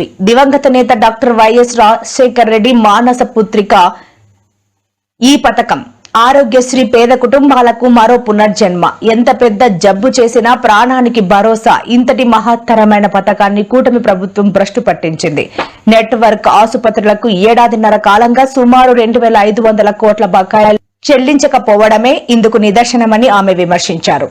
రాత్రి దివంగత నేత డాక్టర్ వైఎస్ రాజశేఖర్ రెడ్డి మానస పుత్రిక. ఈ పథకం ఆరోగ్యశ్రీ పేద కుటుంబాలకు మరో పునర్జన్మ. ఎంత పెద్ద జబ్బు చేసినా ప్రాణానికి భరోసా. ఇంతటి మహత్తరమైన పథకాన్ని కూటమి ప్రభుత్వం భ్రష్టు పట్టించింది. నెట్వర్క్ ఆసుపత్రులకు ఏడాదిన్నర కాలంగా సుమారు రెండు వేల ఐదు వందల కోట్ల బకాయిలు చెల్లించకపోవడమే ఇందుకు నిదర్శనమని ఆమె విమర్శించారు.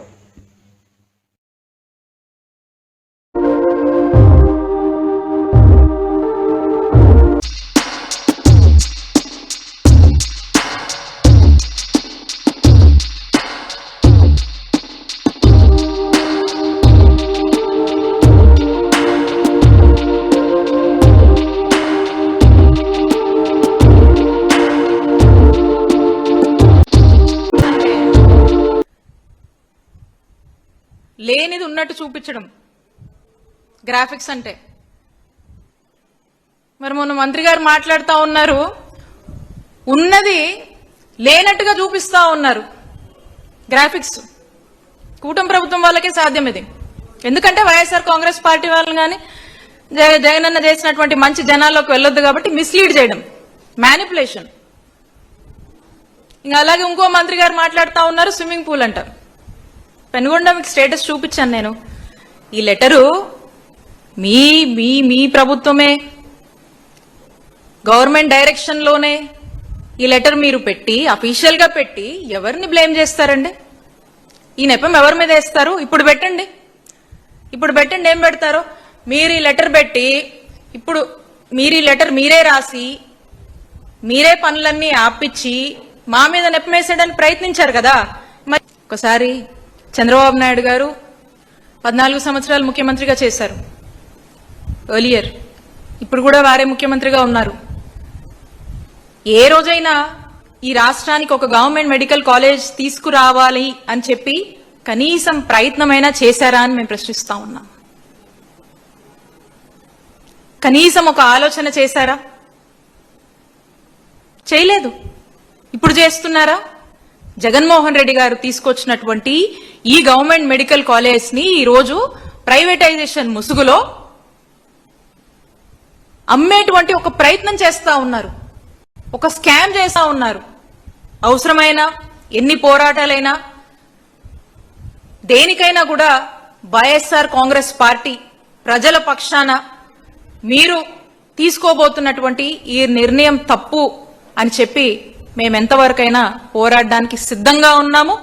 లేనిది ఉన్నట్టు చూపించడం. గ్రాఫిక్స్ అంటే. మరి మొన్న మంత్రి గారు మాట్లాడుతూ ఉన్నారు. ఉన్నది లేనట్టుగా చూపిస్తూ ఉన్నారు. గ్రాఫిక్స్ కూటమి ప్రభుత్వం వాళ్ళకే సాధ్యం ఇది. ఎందుకంటే వైఎస్ఆర్ కాంగ్రెస్ పార్టీ వాళ్ళని కానీ జగనన్న చేసినటువంటి మంచి జనాల్లోకి వెళ్ళొద్దు కాబట్టి మిస్లీడ్ చేయడం. మ్యానిపులేషన్ ఇంకా అలాగే ఇంకో మంత్రి గారు మాట్లాడుతూ ఉన్నారు స్విమ్మింగ్ పూల్ అంటారు. పెనుగొండ మీకు స్టేటస్ చూపించాను నేను. ఈ లెటరు మీ మీ మీ ప్రభుత్వమే. గవర్నమెంట్ డైరెక్షన్లోనే ఈ లెటర్ మీరు పెట్టి అఫీషియల్గా పెట్టి ఎవరిని బ్లేమ్ చేస్తారండి? ఈ నెపం ఎవరి మీద వేస్తారు? ఇప్పుడు పెట్టండి. ఇప్పుడు పెట్టండి ఏం పెడతారో? మీరు ఈ లెటర్ పెట్టి ఇప్పుడు మీరు ఈ లెటర్ మీరే రాసి మీరే పనులన్నీ ఆపిచ్చి మా మీద నెప్పమేసేయడానికి ప్రయత్నించారు కదా? మరి ఒకసారి చంద్రబాబు నాయుడు గారు పద్నాలుగు సంవత్సరాలు ముఖ్యమంత్రిగా చేశారు. ఎర్లియర్ ఇప్పుడు కూడా వారే ముఖ్యమంత్రిగా ఉన్నారు. ఏ రోజైనా ఈ రాష్ట్రానికి ఒక గవర్నమెంట్ మెడికల్ కాలేజ్ తీసుకురావాలి అని చెప్పి కనీసం ప్రయత్నమైనా చేశారా అని మేము ప్రశ్నిస్తా ఉన్నాం. కనీసం ఒక ఆలోచన చేశారా? చేయలేదు. ఇప్పుడు చేస్తున్నారా? జగన్మోహన్ రెడ్డి గారు తీసుకొచ్చినటువంటి ఈ గవర్నమెంట్ మెడికల్ కాలేజ్ని ఈరోజు ప్రైవేటైజేషన్ ముసుగులో అమ్మేటువంటి ఒక ప్రయత్నం చేస్తా ఉన్నారు. ఒక స్కామ్ చేస్తా ఉన్నారు. అవసరమైన ఎన్ని పోరాటాలైనా దేనికైనా కూడా వైఎస్ఆర్ కాంగ్రెస్ పార్టీ ప్రజల పక్షాన మీరు తీసుకోబోతున్నటువంటి ఈ నిర్ణయం తప్పు అని చెప్పి మేము ఎంతవరకైనా పోరాడడానికి సిద్ధంగా ఉన్నాము.